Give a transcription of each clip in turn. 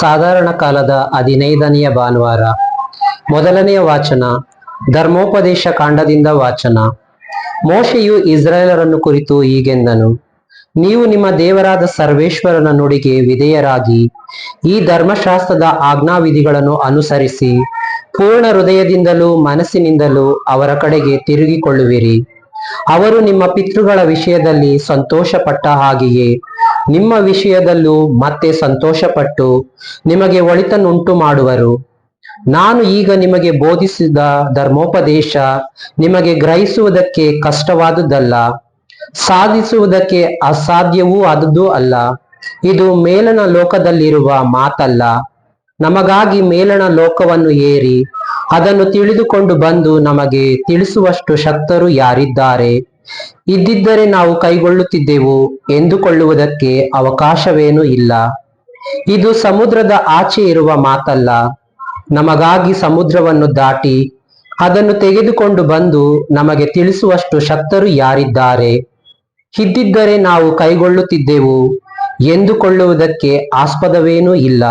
ಸಾಧಾರಣ ಕಾಲದ ಹದಿನೈದನೆಯ ಭಾನುವಾರ. ಮೊದಲನೆಯ ವಾಚನ, ಧರ್ಮೋಪದೇಶ ಕಾಂಡದಿಂದ ವಾಚನ. ಮೋಶೆಯು ಇಸ್ರಾಯೇಲರನ್ನು ಕುರಿತು ಹೀಗೆಂದನು, ನೀವು ನಿಮ್ಮ ದೇವರಾದ ಸರ್ವೇಶ್ವರನ ನುಡಿಗೆ ವಿಧೇಯರಾಗಿ, ಈ ಧರ್ಮಶಾಸ್ತ್ರದ ಆಜ್ಞಾವಿಧಿಗಳನ್ನು ಅನುಸರಿಸಿ, ಪೂರ್ಣ ಹೃದಯದಿಂದಲೂ ಮನಸ್ಸಿನಿಂದಲೂ ಅವರ ಕಡೆಗೆ ತಿರುಗಿಕೊಳ್ಳುವಿರಿ. ಅವರು ನಿಮ್ಮ ಪಿತೃಗಳ ವಿಷಯದಲ್ಲಿ ಸಂತೋಷಪಟ್ಟ ಹಾಗೆಯೇ ನಿಮ್ಮ ವಿಷಯದಲ್ಲೂ ಮತ್ತೆ ಸಂತೋಷಪಟ್ಟು ನಿಮಗೆ ಒಳಿತನ್ನುಂಟು ಮಾಡುವರು. ನಾನು ಈಗ ನಿಮಗೆ ಬೋಧಿಸಿದ ಧರ್ಮೋಪದೇಶ ನಿಮಗೆ ಗ್ರಹಿಸುವುದಕ್ಕೆ ಕಷ್ಟವಾದುದಲ್ಲ, ಸಾಧಿಸುವುದಕ್ಕೆ ಅಸಾಧ್ಯವೂ ಆದದ್ದೂ ಅಲ್ಲ. ಇದು ಮೇಲನ ಲೋಕದಲ್ಲಿರುವ ಮಾತಲ್ಲ. ನಮಗಾಗಿ ಮೇಲನ ಲೋಕವನ್ನು ಏರಿ ಅದನ್ನು ತಿಳಿದುಕೊಂಡು ಬಂದು ನಮಗೆ ತಿಳಿಸುವಷ್ಟು ಶಕ್ತರು ಯಾರಿದ್ದಾರೆ? ಇದ್ದಿದ್ದರೆ ನಾವು ಕೈಗೊಳ್ಳುತ್ತಿದ್ದೆವು ಎಂದುಕೊಳ್ಳುವುದಕ್ಕೆ ಅವಕಾಶವೇನೂ ಇಲ್ಲ. ಇದು ಸಮುದ್ರದ ಆಚೆ ಇರುವ ಮಾತಲ್ಲ. ನಮಗಾಗಿ ಸಮುದ್ರವನ್ನು ದಾಟಿ ಅದನ್ನು ತೆಗೆದುಕೊಂಡು ಬಂದು ನಮಗೆ ತಿಳಿಸುವಷ್ಟು ಶಕ್ತರು ಯಾರಿದ್ದಾರೆ? ಇದ್ದಿದ್ದರೆ ನಾವು ಕೈಗೊಳ್ಳುತ್ತಿದ್ದೆವು ಎಂದುಕೊಳ್ಳುವುದಕ್ಕೆ ಆಸ್ಪದವೇನೂ ಇಲ್ಲ.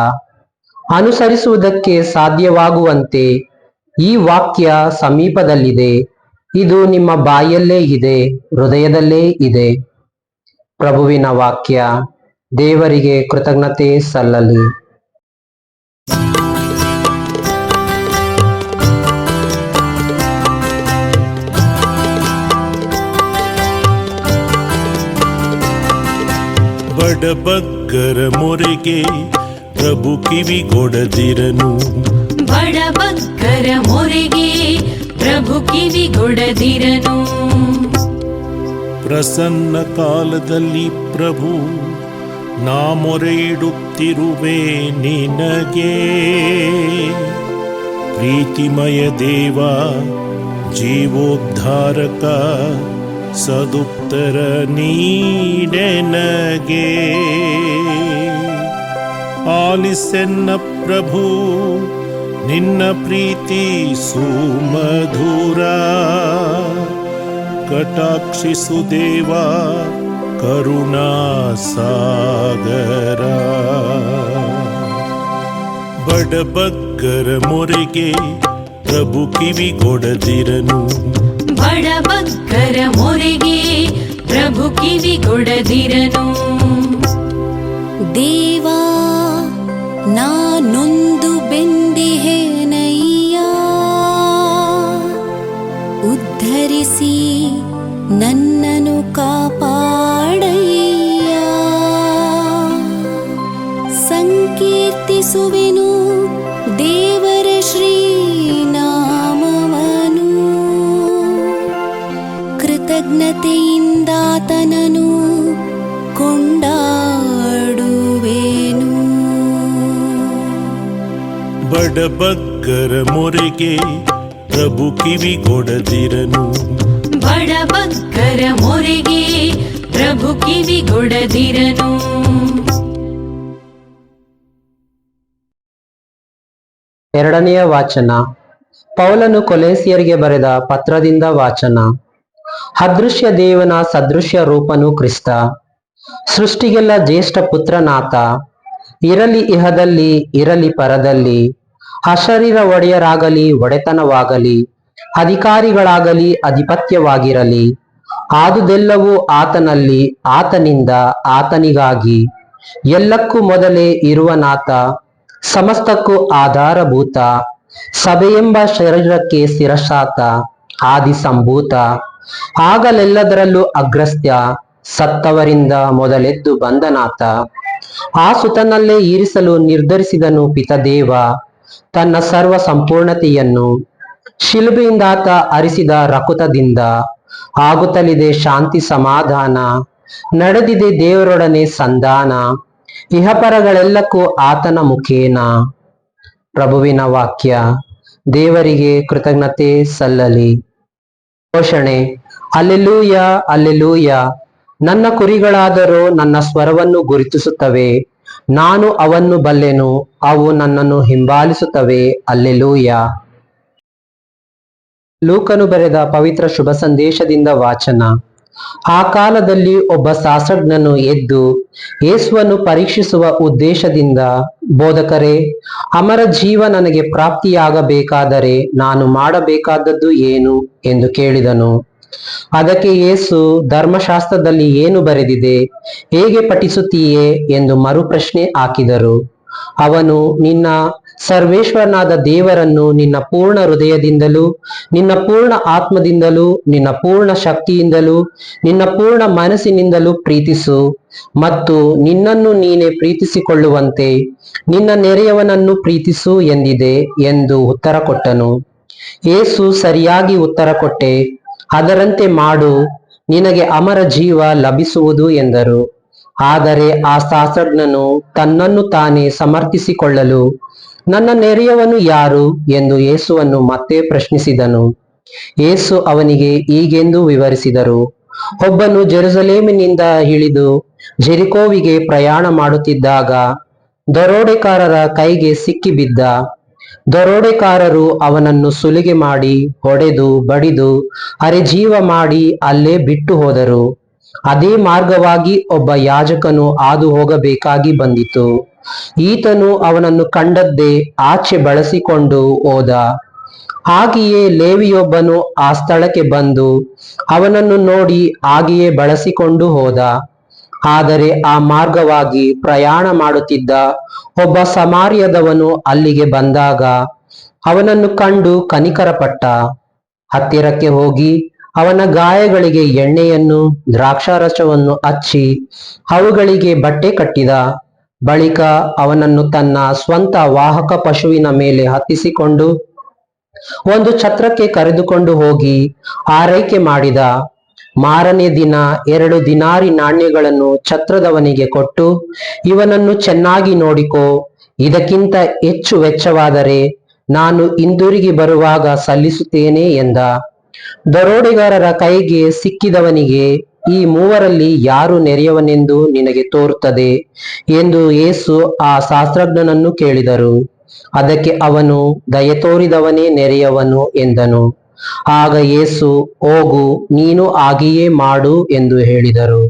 ಅನುಸರಿಸುವುದಕ್ಕೆ ಸಾಧ್ಯವಾಗುವಂತೆ ಈ ವಾಕ್ಯ ಸಮೀಪದಲ್ಲಿದೆ. ಇದು ನಿಮ್ಮ ಬಾಯಲ್ಲೇ ಇದೆ ಹೃದಯದಲ್ಲೇ ಇದೆ. ಪ್ರಭುವಿನ ವಾಕ್ಯ ದೇವರಿಗೆ ಕೃತಜ್ಞತೆ ಸಲ್ಲಲಿ. ಬಡಬಗ್ಗರ ಮೊರೆಗೆ ಪ್ರಭು ಕಿವಿಗೊಡದಿರನು. ಬಡಬಗ್ಗರ ಮೊರೆಗೆ ಪ್ರಭು ಕಿವಿಗೊಡದಿರನು ಪ್ರಸನ್ನ ಕಾಲದಲ್ಲಿ ಪ್ರಭು, ನಾ ಮೊರೆ ಇಡುತ್ತಿರುವೆ ನಿನಗೆ. ಪ್ರೀತಿಮಯ ದೇವ, ಜೀವೋದ್ಧಾರಕ, ಸದುತ್ತರ ನೀಡೆನಗೆ ಆಲಿಸೆನ್ನ ಪ್ರಭು ನಿನ್ನ ಪ್ರೀತಿ ಸುಮಧುರ. ಕಟಾಕ್ಷಿಸು ದೇವ ಕರುಣಾ ಸಾಗರ. ಬಡಬಗ್ಗರ ಮೊರೆಗೆ ಪ್ರಭು ಕಿವಿಗೊಡದಿರನು ಬಡಬಗ್ಗರ ಮೊರೆಗೆ ಪ್ರಭು ಕಿವಿಗೊಡದಿರನು ದೇವಾ ನಾನೊಂದು ಉದ್ಧರಿಸಿ ನನ್ನನು ಕಾಪಾಡಯ್ಯ. ಸಂಕೀರ್ತಿಸುವೆನು ದೇವರ ಶ್ರೀನಾಮವನು. ಕೃತಜ್ಞತೆಯಿಂದಾತನನು ಕೊಂಡಾಡುವೆನು. ಬಡಬಗ್ಗರ ಮೊರೆಗೆ ಪ್ರಭು ಕಿವಿಗೊಡದಿರನು ಬಡಬಗ್ಗರ ಮೊರೆಗೆ ಪ್ರಭು ಕಿವಿಗೊಡದಿರನು ಎರಡನೆಯ ವಾಚನ. ಪೌಲನು ಕೊಲೇಸಿಯರಿಗೆ ಬರೆದ ಪತ್ರದಿಂದ ವಾಚನ. ಅದೃಶ್ಯ ದೇವನ ಸದೃಶ್ಯ ರೂಪನು ಕ್ರಿಸ್ತ. ಸೃಷ್ಟಿಗೆಲ್ಲ ಜ್ಯೇಷ್ಠ ಪುತ್ರನಾಥ ಇರಲಿ ಇಹದಲ್ಲಿ ಇರಲಿ ಪರದಲ್ಲಿ. ಅಶರೀರ ಒಡೆಯರಾಗಲಿ ಒಡೆತನವಾಗಲಿ, ಅಧಿಕಾರಿಗಳಾಗಲಿ ಅಧಿಪತ್ಯವಾಗಿರಲಿ, ಆದುದೆಲ್ಲವೂ ಆತನಲ್ಲಿ, ಆತನಿಂದ, ಆತನಿಗಾಗಿ. ಎಲ್ಲಕ್ಕೂ ಮೊದಲೇ ಇರುವನಾತ ಸಮಸ್ತಕ್ಕೂ ಆಧಾರಭೂತ, ಸಭೆಯೆಂಬ ಶರೀರಕ್ಕೆ ಶಿರಶಾತ ಆದಿ ಸಂಭೂತ ಆಗಲೆಲ್ಲದರಲ್ಲೂ ಅಗ್ರಸ್ತ್ಯ, ಸತ್ತವರಿಂದ ಮೊದಲೆದ್ದು ಬಂದನಾತ ಆ ಸುತನಲ್ಲೇ ಇರಿಸಲು ನಿರ್ಧರಿಸಿದನು ಪಿತದೇವ. ತನ್ನ ಸರ್ವ ಸಂಪೂರ್ಣತೆಯನ್ನು ಶಿಲುಬೆಯಿಂದಾತ ಅರಿಸಿದ ರಕುತದಿಂದ ಆಗುತ್ತಲಿದೆ ಶಾಂತಿ ಸಮಾಧಾನ, ನಡೆದಿದೆ ದೇವರೊಡನೆ ಸಂಧಾನ, ಇಹಪರಗಳೆಲ್ಲಕ್ಕೂ ಆತನ ಮುಖೇನ. ಪ್ರಭುವಿನ ವಾಕ್ಯ, ದೇವರಿಗೆ ಕೃತಜ್ಞತೆ ಸಲ್ಲಲಿ. ಘೋಷಣೆ, ಅಲ್ಲೆಲೂಯ ಅಲ್ಲೆಲೂಯ, ನನ್ನ ಕುರಿಗಳಾದರೂ ನನ್ನ ಸ್ವರವನ್ನು ಗುರುತಿಸುತ್ತವೆ. ನಾನು ಅವನ್ನು ಬಲ್ಲೆನು, ಅವು ನನ್ನನ್ನು ಹಿಂಬಾಲಿಸುತ್ತವೆ. ಅಲ್ಲೆಲೂಯ. ಲೂಕನು ಬರೆದ ಪವಿತ್ರ ಶುಭ ಸಂದೇಶದಿಂದ ವಾಚನ. ಆ ಕಾಲದಲ್ಲಿ ಒಬ್ಬ ಶಾಸ್ತ್ರಜ್ಞನು ಎದ್ದು, ಯೇಸುವನ್ನು ಪರೀಕ್ಷಿಸುವ ಉದ್ದೇಶದಿಂದ, ಬೋಧಕರೇ, ಅಮರ ಜೀವ ನನಗೆ ಪ್ರಾಪ್ತಿಯಾಗಬೇಕಾದರೆ ನಾನು ಮಾಡಬೇಕಾದದ್ದು ಏನು? ಎಂದು ಕೇಳಿದನು. ಅದಕ್ಕೆ ಏಸು ಧರ್ಮಶಾಸ್ತ್ರದಲ್ಲಿ ಏನು ಬರೆದಿದೆ? ಹೇಗೆ ಪಠಿಸುತ್ತೀಯೇ ಎಂದು ಮರುಪ್ರಶ್ನೆ ಹಾಕಿದರು. ಅವನು, ನಿನ್ನ ಸರ್ವೇಶ್ವರನಾದ ದೇವರನ್ನು ನಿನ್ನ ಪೂರ್ಣ ಹೃದಯದಿಂದಲೂ, ನಿನ್ನ ಪೂರ್ಣ ಆತ್ಮದಿಂದಲೂ, ನಿನ್ನ ಪೂರ್ಣ ಶಕ್ತಿಯಿಂದಲೂ, ನಿನ್ನ ಪೂರ್ಣ ಮನಸ್ಸಿನಿಂದಲೂ ಪ್ರೀತಿಸು. ಮತ್ತು ನಿನ್ನನ್ನು ನೀನೇ ಪ್ರೀತಿಸಿಕೊಳ್ಳುವಂತೆ, ನಿನ್ನ ನೆರೆಯವನನ್ನು ಪ್ರೀತಿಸು ಎಂದಿದೆ ಎಂದು ಉತ್ತರ ಕೊಟ್ಟನು. ಏಸು ಸರಿಯಾಗಿ ಉತ್ತರ ಕೊಟ್ಟೆ. ಅದರಂತೆ ಮಾಡು, ನಿನಗೆ ಅಮರ ಜೀವ ಲಭಿಸುವುದು ಎಂದರು. ಆದರೆ ಆ ಶಾಸ್ತ್ರಜ್ಞನು ತನ್ನನ್ನು ತಾನೇ ಸಮರ್ಥಿಸಿಕೊಳ್ಳಲು, ನನ್ನ ನೆರೆಯವನು ಯಾರು ಎಂದು ಯೇಸುವನ್ನು ಮತ್ತೆ ಪ್ರಶ್ನಿಸಿದನು. ಏಸು ಅವನಿಗೆ ಈಗೆಂದು ವಿವರಿಸಿದರು, ಒಬ್ಬನು ಜೆರುಸಲೇಮಿನಿಂದ ಇಳಿದು ಜೆರಿಕೋವಿಗೆ ಪ್ರಯಾಣ ಮಾಡುತ್ತಿದ್ದಾಗ ದರೋಡೆಕಾರರ ಕೈಗೆ ಸಿಕ್ಕಿಬಿದ್ದ. ದರೋಡೆಕಾರರು ಅವನನ್ನು ಸುಲಿಗೆ ಮಾಡಿ, ಹೊಡೆದು, ಬಡಿದು ಅರೆಜೀವ ಮಾಡಿ ಅಲ್ಲೇ ಬಿಟ್ಟು ಹೋದರು. ಅದೇ ಮಾರ್ಗವಾಗಿ ಒಬ್ಬ ಯಾಜಕನು ಹಾದು ಹೋಗಬೇಕಾಗಿ ಬಂದಿತು. ಈತನು ಅವನನ್ನು ಕಂಡದ್ದೇ ಆಚೆ ಬಳಸಿಕೊಂಡು ಹೋದ. ಹಾಗೆಯೇ ಲೇವಿಯೊಬ್ಬನು ಆ ಸ್ಥಳಕ್ಕೆ ಬಂದು ಅವನನ್ನು ನೋಡಿ ಹಾಗೆಯೇ ಬಳಸಿಕೊಂಡು ಹೋದ. ಆದರೆ ಆ ಮಾರ್ಗವಾಗಿ ಪ್ರಯಾಣ ಮಾಡುತ್ತಿದ್ದ ಒಬ್ಬ ಸಮಾರ್ಯದವನು ಅಲ್ಲಿಗೆ ಬಂದಾಗ ಅವನನ್ನು ಕಂಡು ಕನಿಕರಪಟ್ಟ. ಹತ್ತಿರಕ್ಕೆ ಹೋಗಿ ಅವನ ಗಾಯಗಳಿಗೆ ಎಣ್ಣೆಯನ್ನು, ದ್ರಾಕ್ಷಾರಸವನ್ನು ಹಚ್ಚಿ ಅವುಗಳಿಗೆ ಬಟ್ಟೆ ಕಟ್ಟಿದ. ಬಳಿಕ ಅವನನ್ನು ತನ್ನ ಸ್ವಂತ ವಾಹಕ ಪಶುವಿನ ಮೇಲೆ ಹತ್ತಿಸಿಕೊಂಡು ಒಂದು ಛತ್ರಕ್ಕೆ ಕರೆದುಕೊಂಡು ಹೋಗಿ ಆರೈಕೆ ಮಾಡಿದ. ಮಾರನೇ ದಿನ ಎರಡು ದಿನಾರಿ ನಾಣ್ಯಗಳನ್ನು ಛತ್ರದವನಿಗೆ ಕೊಟ್ಟು, ಇವನನ್ನು ಚೆನ್ನಾಗಿ ನೋಡಿಕೋ, ಇದಕ್ಕಿಂತ ಹೆಚ್ಚು ವೆಚ್ಚವಾದರೆ ನಾನು ಹಿಂದಿರುಗಿ ಬರುವಾಗ ಸಲ್ಲಿಸುತ್ತೇನೆ ಎಂದ. ದರೋಡೆಗಾರರ ಕೈಗೆ ಸಿಕ್ಕಿದವನಿಗೆ, ಈ ಮೂವರಲ್ಲಿ ಯಾರು ನೆರೆಯವನೆಂದು ನಿನಗೆ ತೋರುತ್ತದೆ? ಎಂದು ಏಸು ಆ ಶಾಸ್ತ್ರಜ್ಞನನ್ನು ಕೇಳಿದರು. ಅದಕ್ಕೆ ಅವನು, ದಯತೋರಿದವನೇ ನೆರೆಯವನು ಎಂದನು. ಆಗ ಏಸು ಹೋಗು, ನೀನು ಹಾಗೆಯೇ ಮಾಡು ಎಂದು ಹೇಳಿದರು.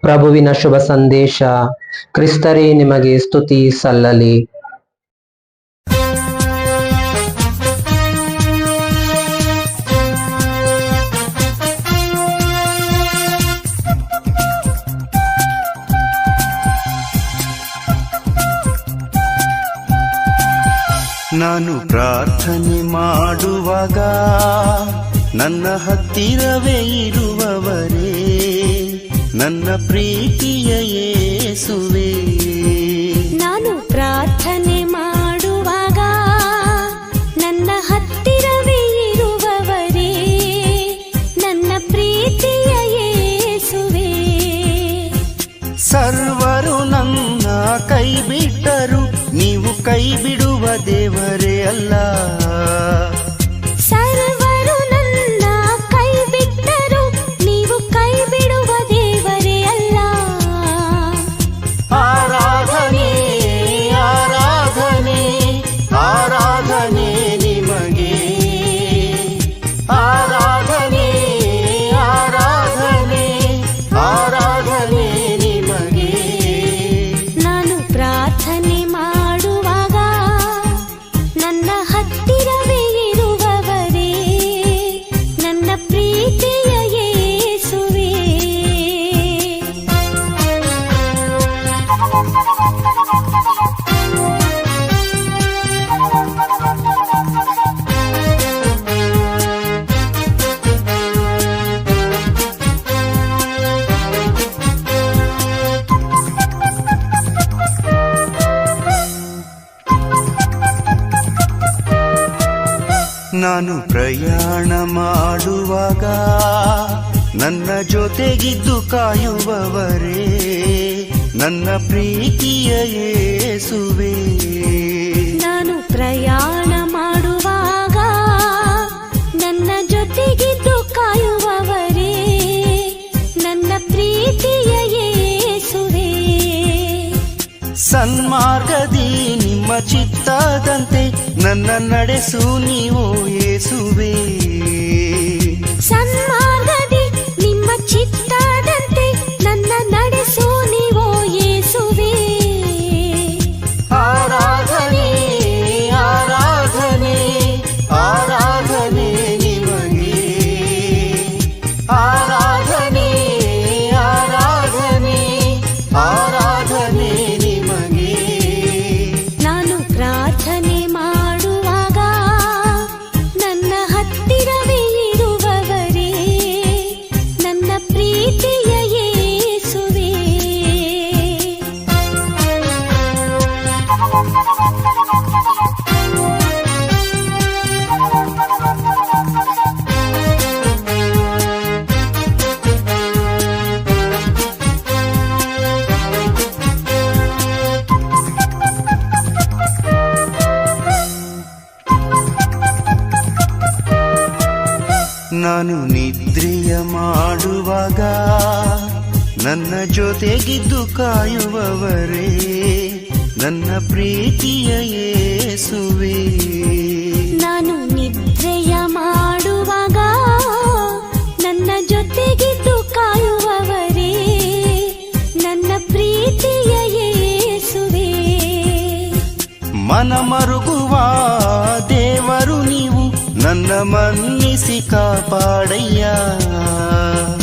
ಪ್ರಭುವಿನ ಶುಭ ಸಂದೇಶ, ಕ್ರಿಸ್ತರೇ, ನಿಮಗೆ ಸ್ತುತಿ ಸಲ್ಲಲಿ. ನಾನು ಪ್ರಾರ್ಥನೆ ಮಾಡುವಾಗ ನನ್ನ ಹತ್ತಿರವೇ ಇರುವವರೇ ನನ್ನ ಪ್ರೀತಿಯ ಯೇಸುವೆ ನಾನು ಪ್ರಾರ್ಥನೆ ಮಾಡುವಾಗ ನನ್ನ ಹತ್ತಿರವೇ ಇರುವವರೇ ನನ್ನ ಪ್ರೀತಿಯ ಯೇಸುವೆ ಸರ್ವರು ನನ್ನ ಕೈ ಬಿಟ್ಟರು ಕೈ ಬಿಡುವ ದೇವರೇ ಅಲ್ಲ. ನಾನು ಪ್ರಯಾಣ ಮಾಡುವಾಗ ನನ್ನ ಜೊತೆಗಿದ್ದು ಕಾಯುವವರೇ ನನ್ನ ಪ್ರೀತಿಯ ಯೇಸುವೆ ನಾನು ಪ್ರಯಾಣ ಸನ್ಮಾರ್ಗದಿ ನಿಮ್ಮ ಚಿತ್ತದಂತೆ ನನ್ನ ನಡೆಸು ನೀವು ಯೇಸುವೆ ನಾನು ನಿದ್ರೆಯ ಮಾಡುವಾಗ ನನ್ನ ಜೊತೆಗಿದ್ದು ಕಾಯುವವರೇ ನನ್ನ ಪ್ರೀತಿಯ ಯೇಸುವೆ ನಾನು ನಿದ್ರೆಯ ಮಾಡುವಾಗ ನನ್ನ ಜೊತೆಗಿದ್ದು ಕಾಯುವವರೇ ನನ್ನ ಪ್ರೀತಿಯ ಯೇಸುವೆ ಮನ ಮರುಗುವ ದೇವರು